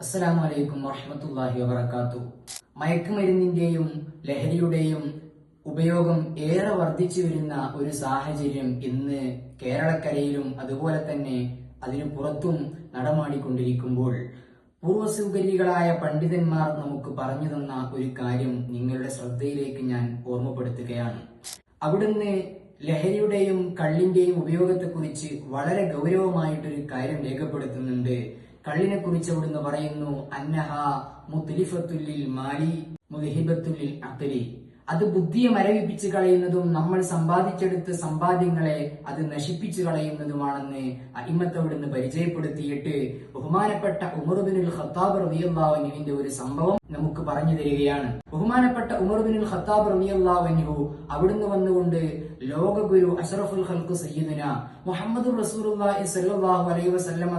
അസ്സലാമു അലൈക്കും വറഹ്മത്തുള്ളാഹി വബറകാത്തു. മയക്കുമരുന്നിന്റെയും ലഹരിയുടെയും ഉപയോഗം ഏറെ വർദ്ധിച്ചു വരുന്ന ഒരു സാഹചര്യം ഇന്ന് കേരളക്കരയിലും അതുപോലെ തന്നെ അതിനു പുറത്തും നടമാടിക്കൊണ്ടിരിക്കുമ്പോൾ പൂർവസൗകര്യകളായ പണ്ഡിതന്മാർ നമുക്ക് പറഞ്ഞു തന്ന ഒരു കാര്യം നിങ്ങളുടെ ശ്രദ്ധയിലേക്ക് ഞാൻ ഓർമ്മപ്പെടുത്തുകയാണ്. അവിടുന്ന് ലഹരിയുടെയും കള്ളിന്റെയും ഉപയോഗത്തെക്കുറിച്ച് വളരെ ഗൗരവമായിട്ടൊരു കാര്യം രേഖപ്പെടുത്തുന്നുണ്ട്. കള്ളിനെ കുറിച്ച് അവിടുന്ന് പറയുന്നു അന്നഹ മുത്തലിഫത്തുല്ലിൽ മാലി മുഹിബത്തുല്ലിൽ അക്കലി അത് ബുദ്ധിയെ മരവിപ്പിച്ച് കളയുന്നതും നമ്മൾ സമ്പാദിച്ചെടുത്ത സമ്പാദ്യങ്ങളെ അത് നശിപ്പിച്ചു കളയുന്നതുമാണെന്ന് അഹിമത്തോടുന്ന് പരിചയപ്പെടുത്തിയിട്ട് ബഹുമാനപ്പെട്ട ഉമർബിനുൽ ഖത്താബ് റബിയുള്ളാഹുവിന്റെ ഒരു സംഭവം നമുക്ക് പറഞ്ഞു തരികയാണ്. ബഹുമാനപ്പെട്ട ഉമർബിനുൽ ഖത്താബ് റബിയുള്ളാഹു അവിടുന്ന് വന്നുകൊണ്ട് ലോകഗുരു അഷറഫുൽ ഹൽക്കു സയ്യിദിന മുഹമ്മദ് റസൂലുള്ളാഹി സ്വല്ലല്ലാഹു അലൈഹി വസല്ലമ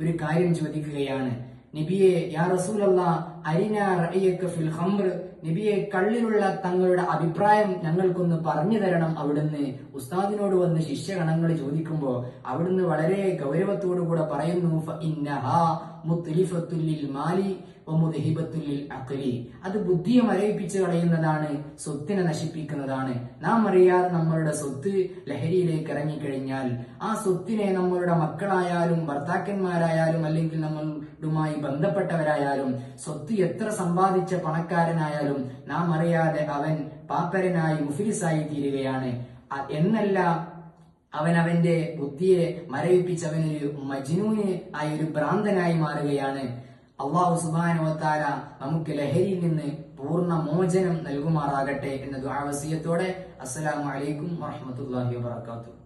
ഒരു കാര്യം ചോദിക്കുകയാണ്. നബിയെ യാ റസൂലല്ലാ അരിന റയ്യക്ക് ഫിൽ ഖംർ നബിയെ കള്ളിലുള്ള തങ്ങളുടെ അഭിപ്രായം ഞങ്ങൾക്കൊന്ന് പറഞ്ഞു തരണം അവിടുന്ന്. ഉസ്താദിനോട് വന്ന് ശിഷ്യഗണങ്ങൾ ചോദിക്കുമ്പോൾ അവിടുന്ന് വളരെ ഗൗരവത്തോടു കൂടെ പറയുന്നു മാലി അഖലി അത് ബുദ്ധിയെ മരയിപ്പിച്ച് കളയുന്നതാണ് സ്വത്തിനെ നശിപ്പിക്കുന്നതാണ്. നാം അറിയാതെ നമ്മളുടെ സ്വത്ത് ലഹരിയിലേക്ക് ഇറങ്ങിക്കഴിഞ്ഞാൽ ആ സ്വത്തിനെ നമ്മളുടെ മക്കളായാലും ഭർത്താക്കന്മാരായാലും അല്ലെങ്കിൽ നമ്മളുമായി ബന്ധപ്പെട്ടവരായാലും സ്വത്ത് എത്ര സമ്പാദിച്ച പണക്കാരനായാലും നാം അറിയാതെ അവൻ പാപ്പരനായി മുഫിലിസായി തീരുകയാണ്. എന്നല്ല അവൻ അവന്റെ ബുദ്ധിയെ മരവിപ്പിച്ചവനൊരു മജ്നൂന് ആയ ഒരു ഭ്രാന്തനായി മാറുകയാണ്. അള്ളാഹു സുബാനോത്താര നമുക്ക് ലഹരിയിൽ നിന്ന് പൂർണ മോചനം നൽകുമാറാകട്ടെ എന്ന ദുആവസിയത്തോടെ അസ്സലാമു അലൈക്കും വറഹ്മത്തുള്ളാഹി വബറകാതുഹു.